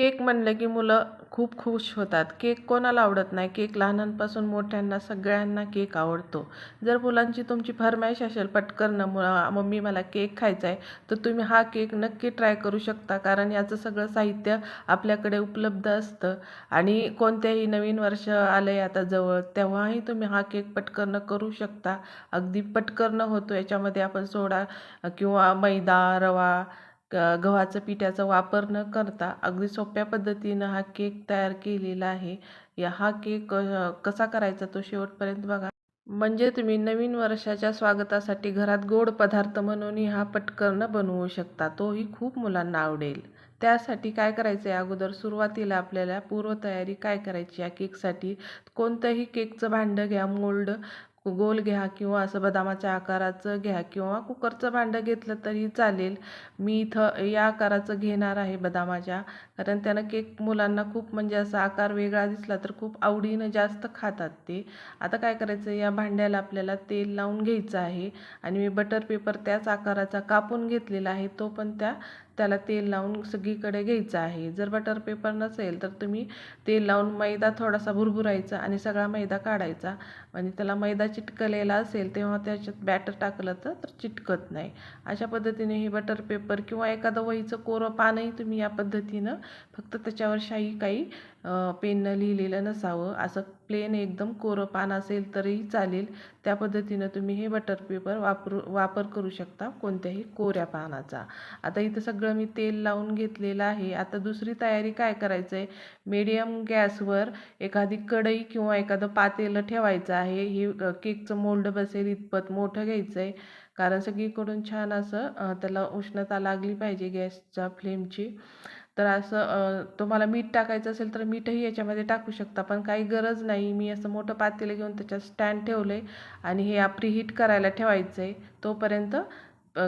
Cake म्हणलं की मुलं खूप खुश होतात. केक कोणाला आवडत नाही? केक लहानांपासून मोठ्यांना सगळ्यांना केक आवडतो. जर मुलांची तुमची फरमाईश असेल पटकन म मम्मी मला केक खायचा आहे तर तुम्ही हा केक नक्की ट्राय करू शकता. कारण याचं सगळं साहित्य आपल्याकडे उपलब्ध असतं. आणि कोणत्याही नवीन वर्ष आलं आहे आता जवळ तेव्हाही तुम्ही हा केक पटकन करू शकता. अगदी पटकन होतो. याच्यामध्ये आपण सोडा किंवा मैदा रवा गव्हाचं पिठाचा वापर न करता अगदी सोप्या पद्धतीनं हा केक तयार केलेला आहे. या हा केक कसा करायचा तो शेवटपर्यंत बघा. म्हणजे तुम्ही नवीन वर्षाच्या स्वागतासाठी घरात गोड पदार्थ म्हणूनही हा पटकन बनवू शकता. तोही खूप मुलांना आवडेल. त्यासाठी काय करायचं? आहे अगोदर सुरुवातीला आपल्याला पूर्वतयारी काय करायची? या केकसाठी कोणतंही केकचं भांडं घ्या मोल्ड गोल घ्या किंवा असं बदामाच्या आकाराचं घ्या किंवा कुकरचं भांडं घेतलं तरी चालेल. मी इथं या आकाराचं घेणार आहे बदामाच्या. कारण त्यानं केक मुलांना खूप म्हणजे असा आकार वेगळा दिसला तर खूप आवडीनं जास्त खातात ते. आता काय करायचं या भांड्याला आपल्याला तेल लावून घ्यायचं आहे आणि मी बटर पेपर त्याच आकाराचा कापून घेतलेला आहे तो पण त्या त्याला तेल लावून सगळीकडे घ्यायचं आहे. जर बटर पेपर नसेल तर तुम्ही तेल लावून मैदा थोडासा भुरभुरायचा आणि सगळा मैदा काढायचा. आणि त्याला मैदा चिटकलेला असेल तेव्हा त्याच्यात बॅटर टाकलं तर चिटकत नाही. अशा पद्धतीने हे बटर पेपर किंवा एखादं वहीचं कोरं पानही तुम्ही या पद्धतीनं फक्त त्याच्यावर शाई काही पेननं लिहिलेलं नसावं. असं प्लेन एकदम कोरं पान असेल तरीही चालेल. त्या पद्धतीनं तुम्ही हे बटर पेपर वापरू वापर करू शकता कोणत्याही कोऱ्या पानाचा. आता इथं सगळं मी तेल लावून घेतलेलं आहे. आता दुसरी तयारी काय करायचं आहे मीडियम गॅसवर एखादी कढई किंवा एखादं पातेलं ठेवायचं आहे. हे केकचं मोल्ड बसेल इतपत मोठं घ्यायचं आहे कारण सगळीकडून छान असं त्याला उष्णता लागली पाहिजे गॅसच्या फ्लेमची तर असं तुम्हाला मीठ टाकायचं असेल तर मीठही याच्यामध्ये टाकू शकता. पण काही गरज नाही. मी असं मोठं पातेलं घेऊन त्याच्यात स्टँड ठेवलं आहे आणि हे प्रीहीट करायला ठेवायचं आहे तोपर्यंत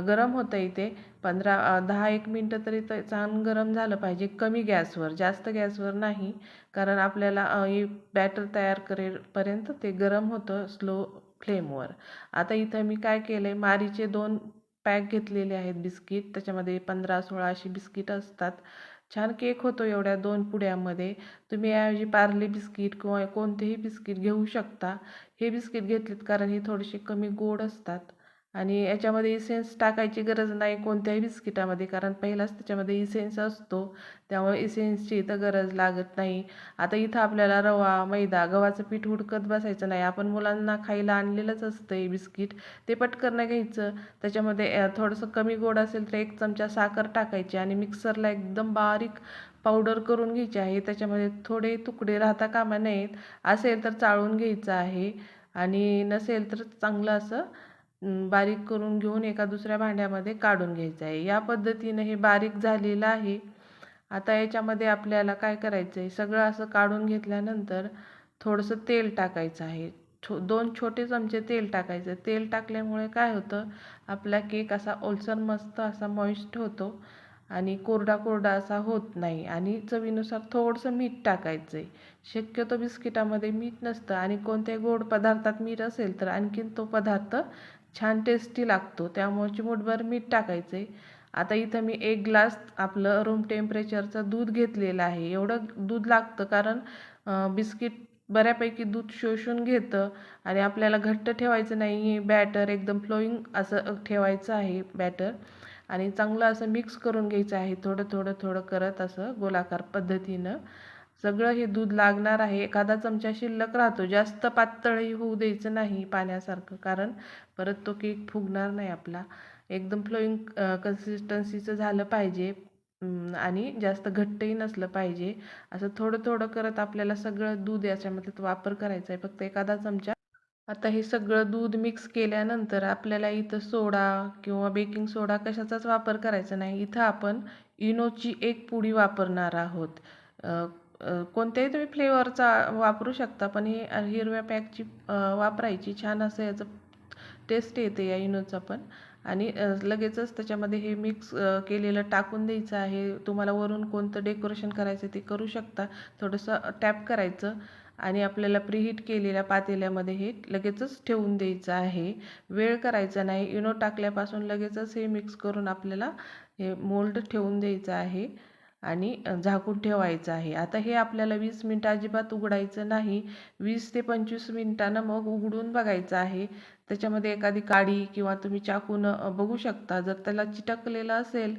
गरम होतं इथे. पंधरा दहा एक मिनटं तरी तर छान गरम झालं पाहिजे. कमी गॅसवर जास्त गॅसवर नाही. कारण आपल्याला हे बॅटर तयार करेपर्यंत ते गरम होतं स्लो फ्लेमवर आता इथं मी काय केलं आहे मारीचे दोन पॅक घेतलेले आहेत बिस्किट. त्याच्यामध्ये पंधरा सोळा अशी बिस्किट असतात. छान केक होतो एवढ्या दोन पुड्यामध्ये. तुम्ही याऐवजी पार्ले बिस्किट किंवा कोणतेही बिस्किट घेऊ शकता. हे बिस्किट घेतलेत कारण हे थोडेसे कमी गोड असतात. आणि याच्यामध्ये इसेन्स टाकायची गरज नाही कोणत्याही बिस्किटामध्ये कारण पहिलाच त्याच्यामध्ये इसेन्स असतो. त्यामुळे इसेन्सची इथं गरज लागत नाही. आता इथं आपल्याला रवा मैदा गव्हाचं पीठ हुडकत बसायचं नाही. आपण मुलांना खायला आणलेलंच असतं हे बिस्किट. ते पटकन घ्यायचं. त्याच्यामध्ये थोडंसं कमी गोड असेल तर एक चमचा साखर टाकायची आणि मिक्सरला एकदम बारीक पावडर करून घ्यायची आहे. त्याच्यामध्ये थोडे तुकडे राहता कामा नयेत. असेल तर चाळून घ्यायचं आहे. आणि नसेल तर चांगलं असं बारीक करून घेऊन एका दुसऱ्या भांड्यामध्ये काढून घ्यायचं आहे. या पद्धतीनं हे बारीक झालेलं आहे. आता याच्यामध्ये आपल्याला काय करायचं आहे? सगळं असं काढून घेतल्यानंतर थोडंसं तेल टाकायचं आहे. छो दोन छोटे चमचे तेल टाकायचं तेल टाकल्यामुळे काय होतं? आपला केक असा ओलसर मस्त असा मॉइस्ट होतो आणि कोरडा कोरडा असा होत नाही आणि चवीनुसार थोडंसं मीठ टाकायचं आहे. शक्यतो बिस्किटामध्ये मीठ नसतं आणि कोणत्याही गोड पदार्थात मीठ असेल तर आणखीन तो पदार्थ छान टेस्टी लागतो. त्यामुळे चिमूटभर मीठ टाकायचं. आहे आता इथं मी एक ग्लास आपलं रूम टेम्परेचरचं दूध घेतलेलं आहे. एवढं दूध लागतं कारण बिस्किट बऱ्यापैकी दूध शोषून घेतं आणि आपल्याला घट्ट ठेवायचं नाही बॅटर एकदम फ्लोईंग असं ठेवायचं आहे बॅटर आणि चांगलं असं मिक्स करून घ्यायचं आहे. थोडं थोडं थोडं करत असं गोलाकार पद्धतीनं. सगळं हे दूध लागणार आहे. एखादा चमचा शिल्लक राहतो. जास्त पातळही होऊ द्यायचं नाही पाण्यासारखं. कारण परत तो केक फुगणार नाही आपला. एकदम फ्लोईंग कन्सिस्टन्सीचं झालं पाहिजे. आणि जास्त घट्टही नसलं पाहिजे. असं थोडं थोडं करत आपल्याला सगळं दूध याच्यामध्ये वापर करायचा आहे. फक्त एखादा चमचा. आता हे सगळं दूध मिक्स केल्यानंतर आपल्याला इथं सोडा किंवा बेकिंग सोडा कशाचाच वापर करायचा नाही. इथं आपण इनोची एक पुडी वापरणार आहोत. कोणत्याही तुम्ही फ्लेवरचा वापरू शकता पण हे हिरव्या पॅकची वापरायची. छान असं याचं टेस्ट येते या इनोचं पण. आणि लगेचच त्याच्यामध्ये हे मिक्स केलेलं टाकून द्यायचं आहे. तुम्हाला वरून कोणतं डेकोरेशन करायचं ते करू शकता. थोडंसं टॅप करायचं आणि आपल्याला प्रीहीट केलेल्या पातेल्यामध्ये हे लगेचच ठेवून द्यायचं आहे. वेळ करायचा नाही. इनो टाकल्यापासून लगेचच हे मिक्स करून आपल्याला हे मोल्ड ठेवून द्यायचं आहे. आणि झाकून ठेवायचं आहे. आता हे आपल्याला वीस मिनटं अजिबात उघडायचं नाही. वीस ते पंचवीस मिनटानं मग उघडून बघायचं आहे. त्याच्यामध्ये एखादी काडी किंवा तुम्ही चाकून बघू शकता. जर त्याला चिटकलेलं असेल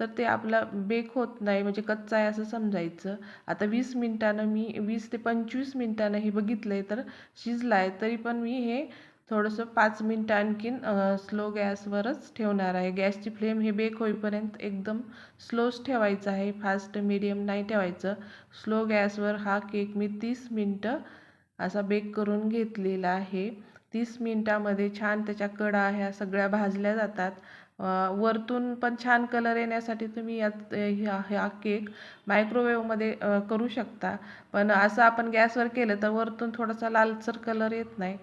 तर ते आपला बेक होत नाही. म्हणजे कच्चा आहे असं समजायचं. आता वीस मिनटानं मी वीस ते पंचवीस मिनटानं हे बघितलं आहे तर शिजलं आहे तरी पण मी हे थोडंसं पाच मिनटं आणखीन स्लो गॅसवरच ठेवणार आहे. गॅसची फ्लेम हे बेक होईपर्यंत एकदम स्लोच ठेवायचं आहे. फास्ट मिडियम नाही ठेवायचं. स्लो गॅसवर हा केक मी तीस मिनटं असा बेक करून घेतलेला आहे. तीस मिनटामध्ये छान त्याच्या कडा ह्या सगळ्या भाजल्या जातात. वरतून पण छान कलर येण्यासाठी तुम्ही यात ह्या ह्या केक मायक्रोवेवमध्ये करू शकता. पण असं आपण गॅसवर केलं तर वरतून थोडासा लालसर कलर येत नाही.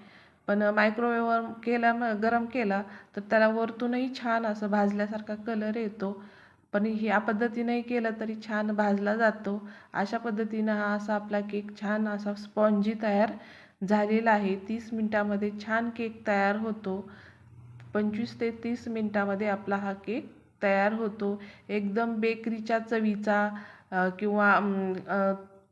पण मायक्रोवेवर केला मग गरम केला तर त्याला वरतूनही छान असं भाजल्यासारखा कलर येतो. पण ह्या पद्धतीनंही केलं तरी छान भाजला जातो. अशा पद्धतीनं हा असा आपला केक छान असा स्पॉन्जी तयार झालेला आहे. तीस मिनटामध्ये छान केक तयार होतो. पंचवीस ते तीस मिनटामध्ये आपला हा केक तयार होतो. एकदम बेकरीच्या चवीचा किंवा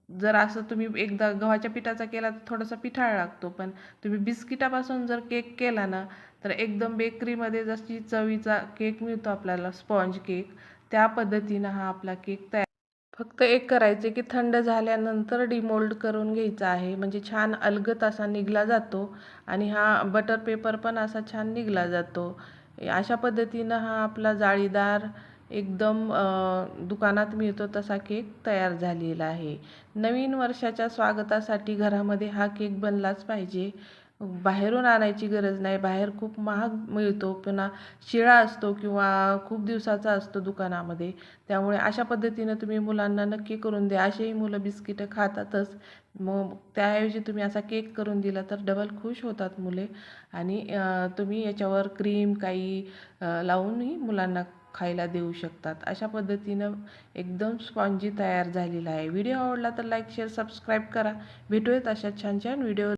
जर असं तुम्ही एकदा गव्हाच्या पिठाचा केला तर थोडासा पिठाळ लागतो पण तुम्ही बिस्किटापासून जर केक केला ना तर एकदम बेकरीमध्ये जशी चवीचा केक मिळतो आपल्याला स्पॉन्ज केक त्या पद्धतीनं हा आपला केक तयार फक्त एक करायचे की थंड झाल्यानंतर डिमोल्ड करून घ्यायचा आहे. म्हणजे छान अलगत असा निघला जातो आणि हा बटर पेपर पण असा छान निघला जातो. अशा पद्धतीनं हा आपला जाळीदार एकदम दुकानात मिळतो तसा केक तयार झालेला आहे. नवीन वर्षाच्या स्वागतासाठी घरामध्ये हा केक बनलाच पाहिजे. बाहेरून आणायची गरज नाही. बाहेर खूप महाग मिळतो. पुन्हा शिळा असतो किंवा खूप दिवसाचा असतो दुकानामध्ये. त्यामुळे अशा पद्धतीनं तुम्ही मुलांना नक्की करून द्या. असेही मुलं बिस्किटं खातातच. मग त्याऐवजी तुम्ही असा केक करून दिला तर डबल खुश होतात मुले. आणि तुम्ही याच्यावर क्रीम काही लावूनही मुलांना खायला देऊ शकतात. अशा पद्धतीनं एकदम स्पॉन्जी तयार झालेला आहे. व्हिडिओ आवडला तर लाईक शेअर सबस्क्राईब करा. भेटूयात अशा छान छान व्हिडिओ